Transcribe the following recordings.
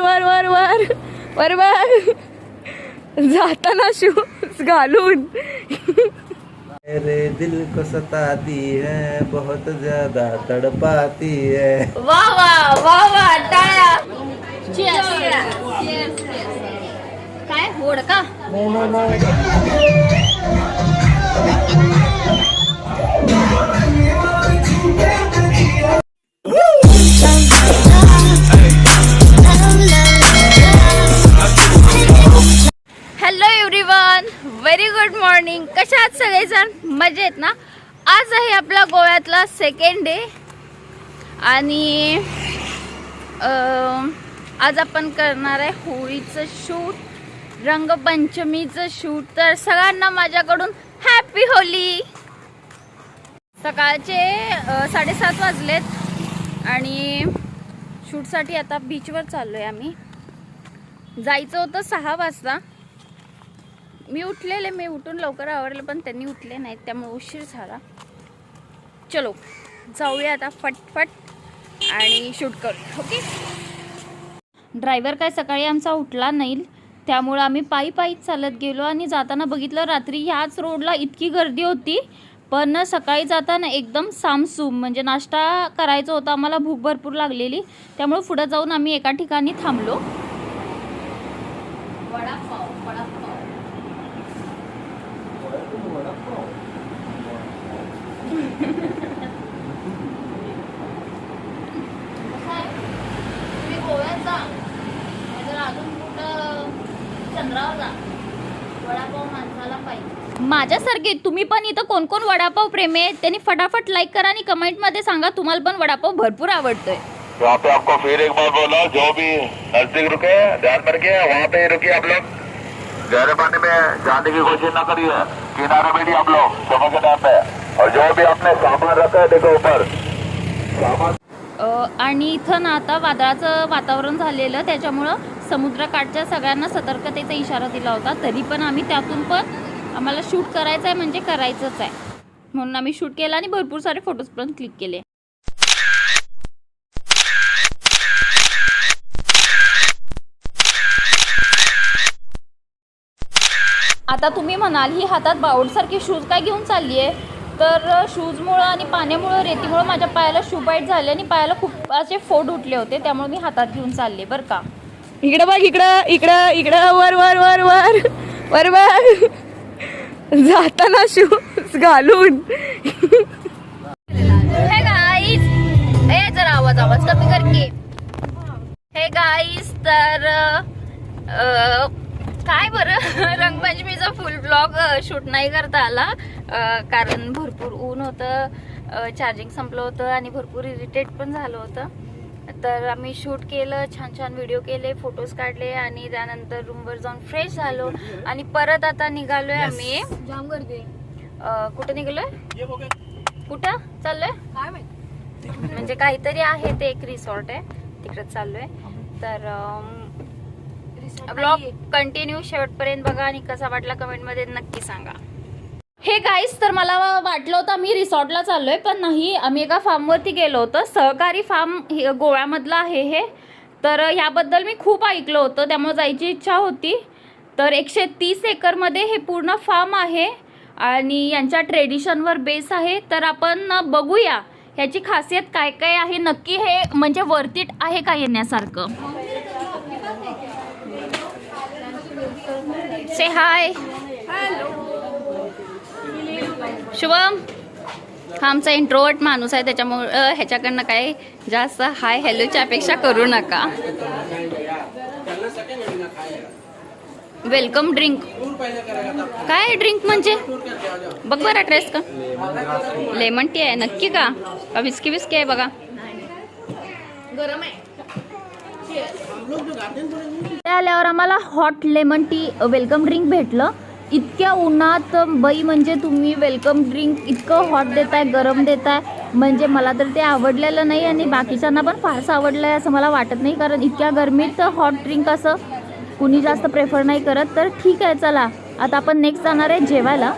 वर वर वर वर. वर वर. जाताना शूज घालून. मेरे दिल को सताती है बहुत ज्यादा तड़पाती है. वा वा वा वा टाळ्या. काय होड का हॅलो व्हेरी गुड मॉर्निंग कशा आहात सगळेजण? मजेत ना? आज आहे आपला गोव्यातला सेकंड डे आणि आज आपण करणार आहे होळीचं शूट रंगपंचमीचं शूट तर सगळ्यांना माझ्याकडून हॅपी होली. सकाळचे साडेसात वाजलेत. आणि शूटसाठी आता बीचवर चाललो आहे आम्ही. जायचं होतं सहा वाजता. मी उठलेले मी उठून लवकर आवरलं पण त्यांनी उठले नाहीत त्यामुळे उशीर झाला. चलो जाऊया आता फटफट आणि शूट करू ओके ड्रायव्हर काय सकाळी आमचा उठला नाही त्यामुळं आम्ही पायी पायीच चालत गेलो आणि जाताना बघितलं रात्री ह्याच रोडला इतकी गर्दी होती पण सकाळी जाताना एकदम सामसूम म्हणजे नाश्ता करायचा होता आम्हाला भूक भरपूर लागलेली त्यामुळे पुढं जाऊन आम्ही एका ठिकाणी थांबलो. वडापाव वडापाव तुम्ही गोव्यात जा नाहीतर अजून कुठं चंद्रावर जा वडापाव माणसाला पाहिजे माझ्यासारखे तुम्ही पण इथं कोण कोण वडापाव प्रेमी आहेत त्यांनी फटाफट लाईक करा आणि कमेंटमध्ये सांगा तुम्हाला पण वडापाव भरपूर आवडतोय. यहाँ पे आपको फिर एक बार बोला जो भी नजदीक रुके ध्यान में रखिए वहाँ पे ही रुकिए आप लोग. गहरे पानी में जाने की कोशिश ना करिए। किनारे बैठिए आप लोग समय के टाइम पे। और जो भी आपने सामान रखा है देखो ऊपर। सामान आणि इथं ना आता वादळाचं वातावरण झालेलं त्याच्यामुळं समुद्रकाठच्या सगळ्यांना सतर्कतेचा इशारा दिला होता. तरी पण आम्ही त्यातून पण आम्हाला शूट करायचं आहे म्हणजे करायचंच आहे. म्हणून आम्ही शूट केलं आणि भरपूर सारे फोटोज पण क्लिक केले. आता तुम्ही म्हणाल ही हातात बाऊडसारखी शूज काय घेऊन चालली आहे तर शूजमुळं आणि पाण्यामुळं रेतीमुळं माझ्या पायाला शू बाईट झाले आणि पायाला खूप असे फोड उठले होते त्यामुळे मी हातात घेऊन चालले बरं का? इकडं बघ इकडं इकडं इकडं वर वर वर वर वर वर. जाताना शूज घालून. हे गाईज हे जरा आवाज आवाज कमी कर की. हे गाईज तर काय बरं? ब्लॉग शूट नाही करता आला. कारण भरपूर ऊन होतं चार्जिंग संपलं होतं आणि भरपूर इरिटेट पण झालं होतं. तर आम्ही शूट केलं छान छान व्हिडिओ केले फोटोज काढले आणि त्यानंतर रूमवर जाऊन फ्रेश झालो. आणि परत आता निघालोय आम्ही. जाम गर्दी अ, कुठं निघालोय? कुठं? चाललोय? म्हणजे काहीतरी आहे ते एक रिसॉर्ट आहे. तिकडे चाललोय. तर ब्लॉग कंटिन्यू शेवटपर्यंत बघा आणि कसा वाटला कमेंटमध्ये नक्की सांगा. हे गाईस तर मला वाटलं होतं आम्ही रिसॉर्टला चाललोय पण नाही आम्ही एका फार्मवरती गेलो होतो. सहकारी फार्म गोव्यामधलं आहे हे. तर ह्याबद्दल मी खूप ऐकलं होतं त्यामुळे जायची इच्छा होती. तर एकशे तीस एकरमध्ये हे पूर्ण फार्म आहे आणि यांच्या ट्रेडिशनवर बेस आहे. तर आपण बघूया ह्याची खासियत काय काय आहे? नक्की हे म्हणजे वर्तिट आहे का येण्यासारखं? से हाय शुभम. हा आमचा इंट्रोवर्ट माणूस आहे त्याच्यामुळं ह्याच्याकडनं काय जास्त हाय हॅलोच्या अपेक्षा करू नका. वेलकम ड्रिंक काय ड्रिंक म्हणजे? बघ बरं ड्रेस का. लेमन टी आहे नक्की का? का विस्की विस्की आहे बघा. गरम आहे. ते आल्यावर आम्हाला hot lemon tea welcome drink भेटलं. इतक्या उन्हात बाई म्हणजे तुम्ही वेलकम ड्रिंक इतकं हॉट देताय गरम देताय. म्हणजे मला तर ते आवडलेलं नाही आणि बाकीच्यांना पण फारसं आवडलं आहे असं मला वाटत नाही. कारण इतक्या गरमीत हॉट ड्रिंक असं कुणी जास्त प्रेफर नाही करत. तर ठीक आहे चला. आता आपण नेक्स्ट जाणार आहे जेवायला.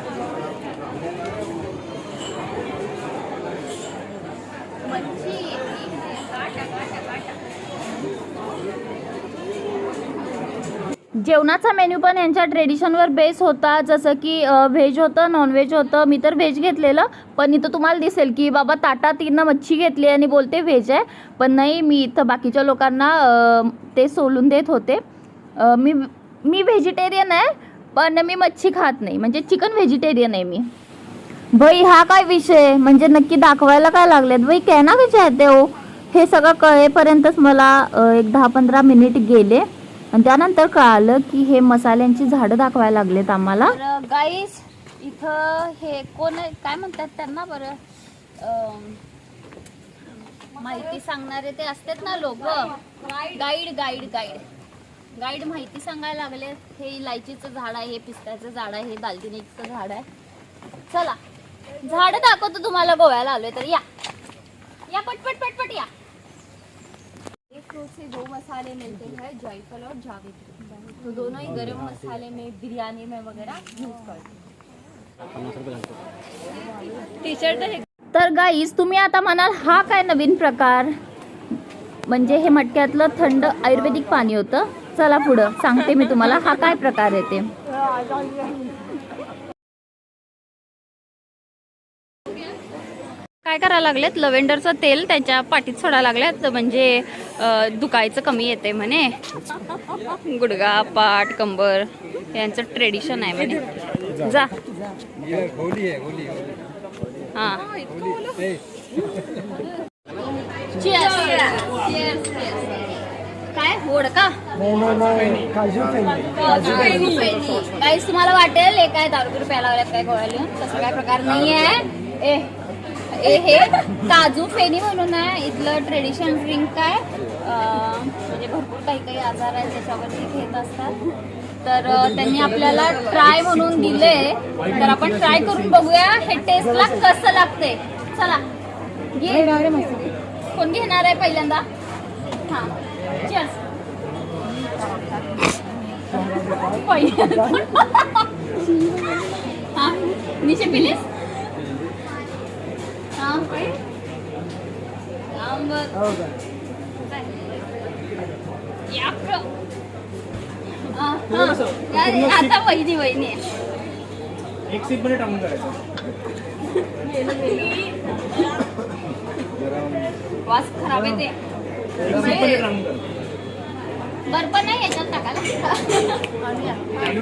जेवणाचा मेन्यू पण यांच्या ट्रेडिशनवर बेस होता. जसं की व्हेज होतं नॉनव्हेज होतं. मी तर व्हेज घेतलेलं. पण इथं तुम्हाला दिसेल की बाबा ताटात तिनं मच्छी घेतली आणि बोलते व्हेज आहे. पण नाही मी इथं बाकीच्या लोकांना ते सोलून देत होते. मी मी व्हेजिटेरियन आहे पण मी मच्छी खात नाही. म्हणजे चिकन व्हेजिटेरियन आहे मी. भाई हा काय विषय म्हणजे नक्की दाखवायला काय लागलेत? भाई काय ना विचारते हो. हे सगळं कळेपर्यंतच मला एक दहा पंधरा मिनिट गेले. आणि त्यानंतर कळालं की हे मसाल्यांची झाडं दाखवायला लागलेत आम्हाला. गाईस इथं हे कोण काय म्हणतात त्यांना बरं? माहिती सांगणारे ते असतात ना लोक. गाईड गाईड गाईड गाईड माहिती सांगायला लागले. हे इलायचीचं झाड आहे हे पिस्त्याचं झाड आहे हे दालचिनीचं झाड आहे. चला. झाड दाखवतो तुम्हाला गोव्याला आलोय तर. या. या पटपट पटपट या. फ्रूट से दो मसाले मिलते हैं जायफल और जावित्री। तो दोनों ही गरम मसाले में बिरयानी में वगैरह यूज करते हैं। टी शर्ट तर गाईज तुम्ही आता म्हणाल हा काय नवीन प्रकार? म्हणजे हे मटक्यातलं थंड आयुर्वेदिक पाणी होतं. चला पुढं सांगते मी तुम्हाला हा काय प्रकार आहे काय करायला लागलेत? लव्हेंडरचं तेल त्याच्या पाठीत सोडायला लागल्यात म्हणजे दुखायचं कमी येते म्हणे. गुडगा पाठ कंबर यांचं ट्रेडिशन आहे म्हणे. जा. हा. काय? होड का काहीच तुम्हाला वाटेल एक काय दारू प्यायला काय गोळ्या लिहून तसं काय प्रकार नाही आहे ए हे काजू फेनी म्हणून आहे. इथलं ट्रेडिशनल ड्रिंक काय म्हणजे भरपूर काही काही आजार आहेत त्याच्यावरती घेत असतात. तर त्यांनी आपल्याला ट्राय म्हणून दिले. तर आपण ट्राय करून बघूया हे टेस्टला कसं लागते चला घे. कोण घेणार आहे पहिल्यांदा? हा. पहिल्यांदा. हा. निशे पिलीस हा आंबट. याक. हा, हा. अरे, आता वहिनी वहिनी. एक सीटमध्ये टाकून करायचं. वास खराब आहे ते. करायचं बर्फ नाही याच्यात टाकायला?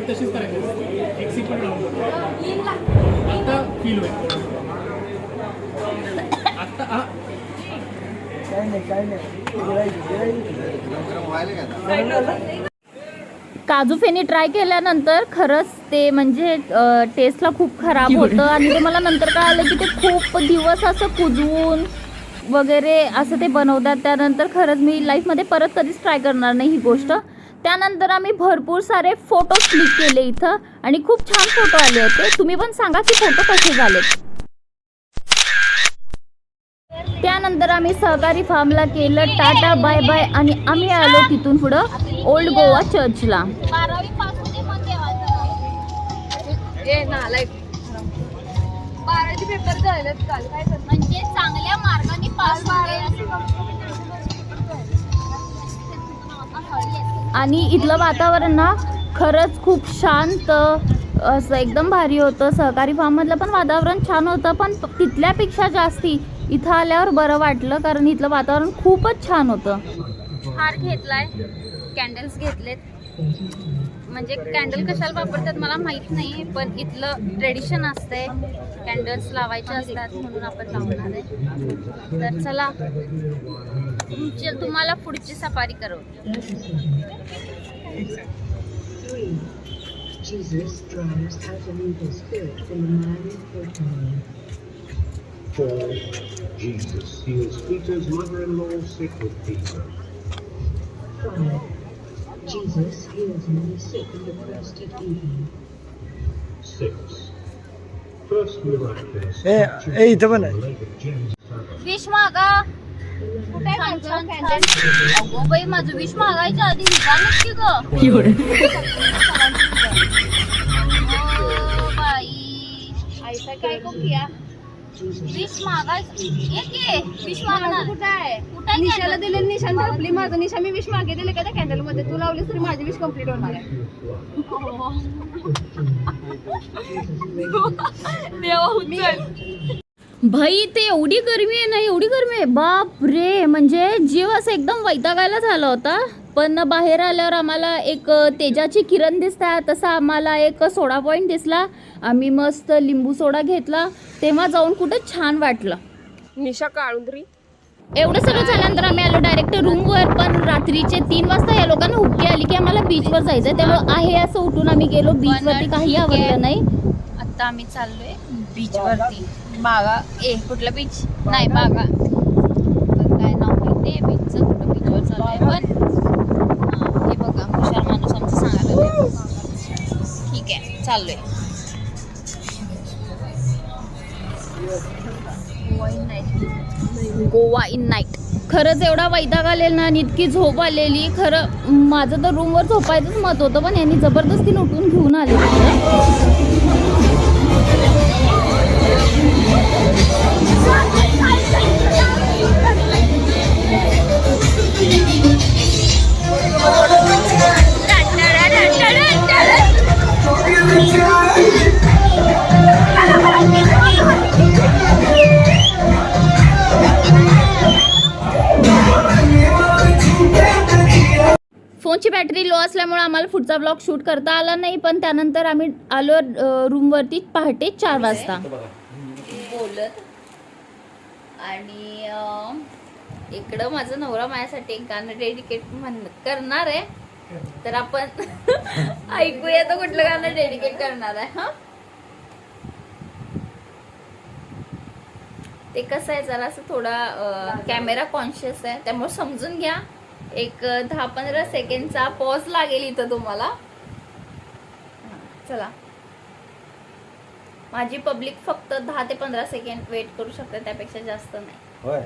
तशीच करायची. एक सीटमध्ये टाकून करायचं आता फील होईल. हा काजू फेनी ट्राय केल्यानंतर खरंच ते म्हणजे टेस्टला खूप खराब होतं आणि ते मला नंतर कळालं की ते खूप दिवस असं कुजवून वगैरे असं ते बनवतात. त्यानंतर खरंच मी लाईफमध्ये परत कधीच ट्राय करणार नाही ही गोष्ट. त्यानंतर आम्ही भरपूर सारे फोटो क्लिक केले इथं आणि खूप छान फोटो आले होते. तुम्ही पण सांगा की फोटो कसे झालेत? त्यानंतर आम्ही सहकारी फार्मला केलं. टाटा बाय बाय आणि आम्ही आलो तिथून पुढं ओल्ड गोवा चर्चला. पेपर म्हणजे चांगल्या मार्गाने पास आणि इथलं वातावरण ना खरंच खूप शांत असं एकदम भारी होतं. सहकारी फार्ममधलं पण वातावरण छान होतं पण तिथल्यापेक्षा जास्ती इथं आल्यावर बरं वाटलं कारण इथलं वातावरण खूपच छान होतं. हार घेतलाय. कॅन्डल्स घेतलेत. म्हणजे कॅन्डल कशाला वापरतात मला माहीत नाही पण इथलं ट्रेडिशन असतंय. कॅन्डल्स लावायचे असतात म्हणून आपण लावणार आहे. तर चला तुमची तुम्हाला पुढची safari करवते Jesus drives out an evil spirit from the man in Portland. Four, Jesus heals Peter's mother-in-law sick with fever. Five. Jesus heals many sick in the first at evening. Six. First miraculous ए ए इथं पण आहे leg of James Father. विष मागा छान, छान, छान. अगो बाई माझं विष मागायच्या आधी निघालच की ग ओ बाई ऐसा काय को किया Jesus विष मागायचं विष कुठं आहे? निशाला? दिलेलं निशान आपली माझं निशा. मी विश मागे दिले का त्या कॅन्डलमध्ये? तू लावलीस तरी माझी विश कंप्लीट होणार आहे. देवा उचल. भाई ते एवढी गरमी आहे ना एवढी गरमी आहे. बाप रे म्हणजे जीव असं एकदम वैतागायला झाला होता. पण बाहेर आल्यावर आम्हाला एक तेजाची किरण दिसतात तसा आम्हाला एक सोडा पॉईंट दिसला. आम्ही मस्त लिंबू सोडा घेतला. तेव्हा जाऊन कुठं छान वाटलं. निशा काळुंद्री. एवढं सगळं झाल्यानंतर आम्ही आलो डायरेक्ट रूमवर पण रात्रीचे तीन वाजता या लोकांना हुक्की आली की आम्हाला बीचवर जायचं त्यामुळे आहे असं उठून आम्ही गेलो. बीचवरती काही आवडलं नाही. आता आम्ही चाललोय बीच वरती बागा ए कुठलं बीच नाही बागा चाललोय गोवा इन नाईट खरंच एवढा वैताग आलेला ना आणि इतकी झोप आलेली. खरं माझं तर रूमवर झोपायचंच मत होतं पण यांनी जबरदस्ती उठून घेऊन आले. तिकडं. आम्हाला पुढचा ब्लॉग शूट करता आला नाही पण त्यानंतर आम्ही आलो रूमवरती पहाटे चार वाजता. बोलत. आणि इकडं माझं नवरा माझ्यासाठी एक गाणं डेडिकेट म्हण करणार आहे. तर आपण ऐकूया तर कुठलं गाणं डेडिकेट करणार आहे हा? ते कसं आहे जरा असं थोडा कॅमेरा कॉन्शियस आहे. त्यामुळे समजून घ्या. एक दहा पंधरा सेकंडचा पॉज लागेल इथं तुम्हाला. चला. माझी पब्लिक फक्त दहा ते पंधरा सेकंड वेट करू शकते त्यापेक्षा जास्त नाही.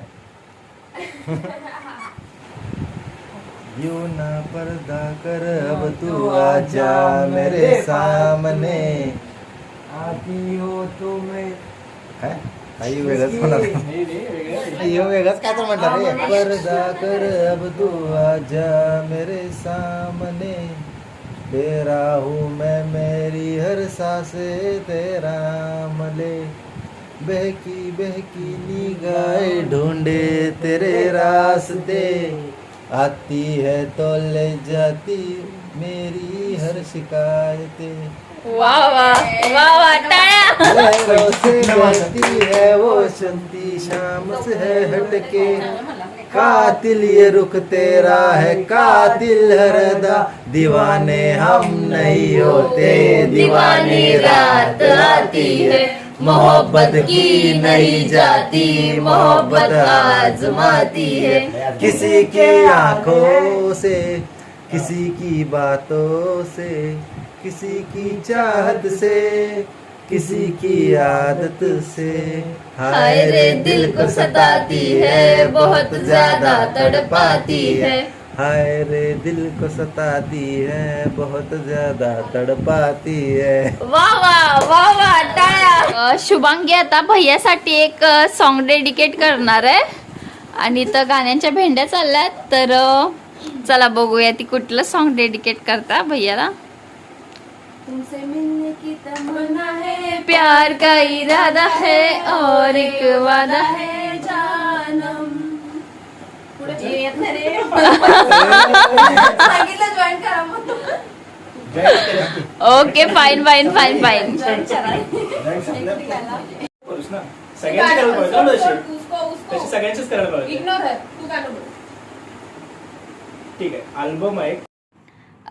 यूं ना पर्दा कर अब तू आजा मेरे सामने. आती हो तुम्हें. काही वेगळंच होणार हे वेगळंच काय तर म्हटलं रे. पर्दा कर अब तू आजा मेरे सामने. तेरा हूँ मैं, मेरी हर सांसे तेरा नाम ले बहकी बहकी निगाहें ढूंढे तेरे रास्ते. आती है तो ले जाती मेरी हर शिकायतें. कातिल ये रुख तेरा है कातिल हरदा दीवाने हम नहीं होते दीवानी रात आती है। मोहब्बत की नहीं जाती, मोहब्बत आजमाती है। किसी की आँखों से किसी की बातों से किसी की चाहत से किसी की आदत से। हाय रे दिल को सताती है बहुत ज्यादा तड़पाती है। हाय रे दिल को सताती है बहुत ज्यादा तड़पाती है। वा वा वा वा टाळ्या. शुभांगी आता भैयासाठी एक सॉन्ग डेडिकेट करणार आहे. आणि तर गाण्यांच्या भेंड्या चालल्यात. तर चला बघूया ती कुठलं सॉन्ग डेडिकेट करता भैयाला. तुमसे मिलने की तमन्ना है प्यार का इरादा है और एक वादा है. जानम। पुढे येत नाही रे. सांगितलं जॉईन करा मग. Okay fine fine fine fine सगळ्यांचीच करायला पाहिजे इग्नोर है तू काय नको ठीक आहे. अल्बम आहे.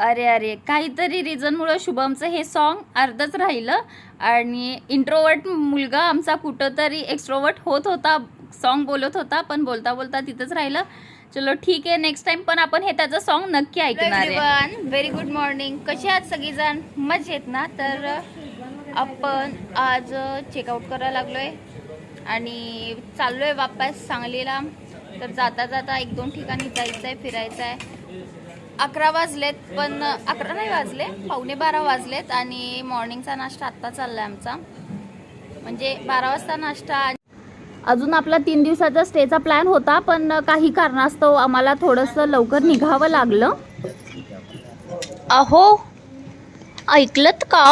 अरे अरे. काहीतरी रिझनमुळं शुभमचं हे सॉन्ग अर्धच राहिलं आणि इंट्रोवर्ट मुलगा आमचा कुठंतरी एक्स्ट्रोवर्ट होत होता सॉन्ग बोलत होता पण बोलता बोलता तिथंच राहिलं. चलो ठीक आहे नेक्स्ट टाइम पण आपण हे त्याचं सॉन्ग नक्की ऐकणार आहे. व्हेरी गुड मॉर्निंग कशी आहात सगळीजण? मजेत ना? तर आपण आज चेकआउट करायला लागलोय. आणि चाललोय वापस सांगलीला. तर जाता जाता एक दोन ठिकाणी जायचं आहे फिरायचं आहे अकरा वाजलेत पण अकरा नाही वाजले पावणे बारा वाजलेत आणि मॉर्निंगचा नाश्ता आत्ता चाललाय आमचा. म्हणजे बारा वाजता नाश्ता अजून आपला तीन दिवसाचा स्टेचा प्लॅन होता पण काही कारणास्तव आम्हाला थोडंसं लवकर निघावं लागलं. अहो ऐकलत का?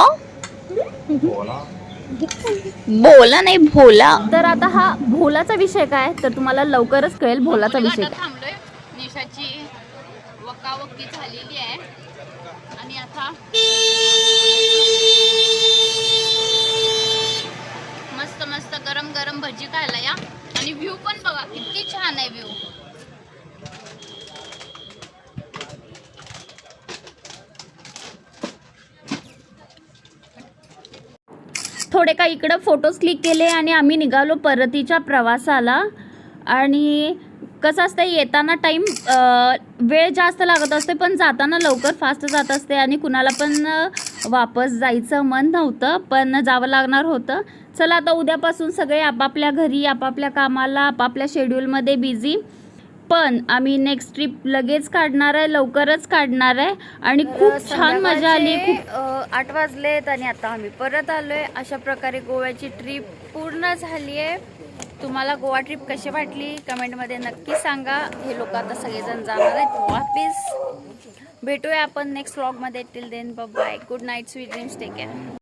बोला नाही भोला. तर आता हा भोलाचा विषय काय? तर तुम्हाला लवकरच कळेल भोलाचा विषय थांबलोय. निशाची वकावकी झालेली आहे. आणि आता मस्त मस्त गरम गरम भजी खायला या. आणि व्ह्यू पण बघा किती छान आहे व्ह्यू. थोडे काही इकडं फोटोज क्लिक केले आणि आम्ही निघालो परतीच्या प्रवासाला. आणि कसं असतं येताना टाईम वेळ जास्त लागत असते पण जाताना लवकर फास्ट जात असते आणि कुणाला पण वापस जायचं मन नव्हतं पण जावं लागणार होतं. चला आता उद्यापासून सगळे आपापल्या घरी आपापल्या कामाला आपापल्या शेड्यूलमध्ये बिझी पण आम्ही नेक्स्ट ट्रिप लगेच काढणार आहे लवकरच काढणार आहे. आणि खूप छान मजा आली खूप आठ वाजलेत आणि आता आम्ही परत आलोय. अशा प्रकारे गोव्याची ट्रिप पूर्ण झाली आहे तुम्हाला गोवा ट्रिप कशी वाटली? कमेंटमध्ये नक्की सांगा. हे लोक आता सगळेजण जाणार आहेत वापिस. भेटूया आपण next व्लॉगमध्ये till then bye good night sweet dreams take care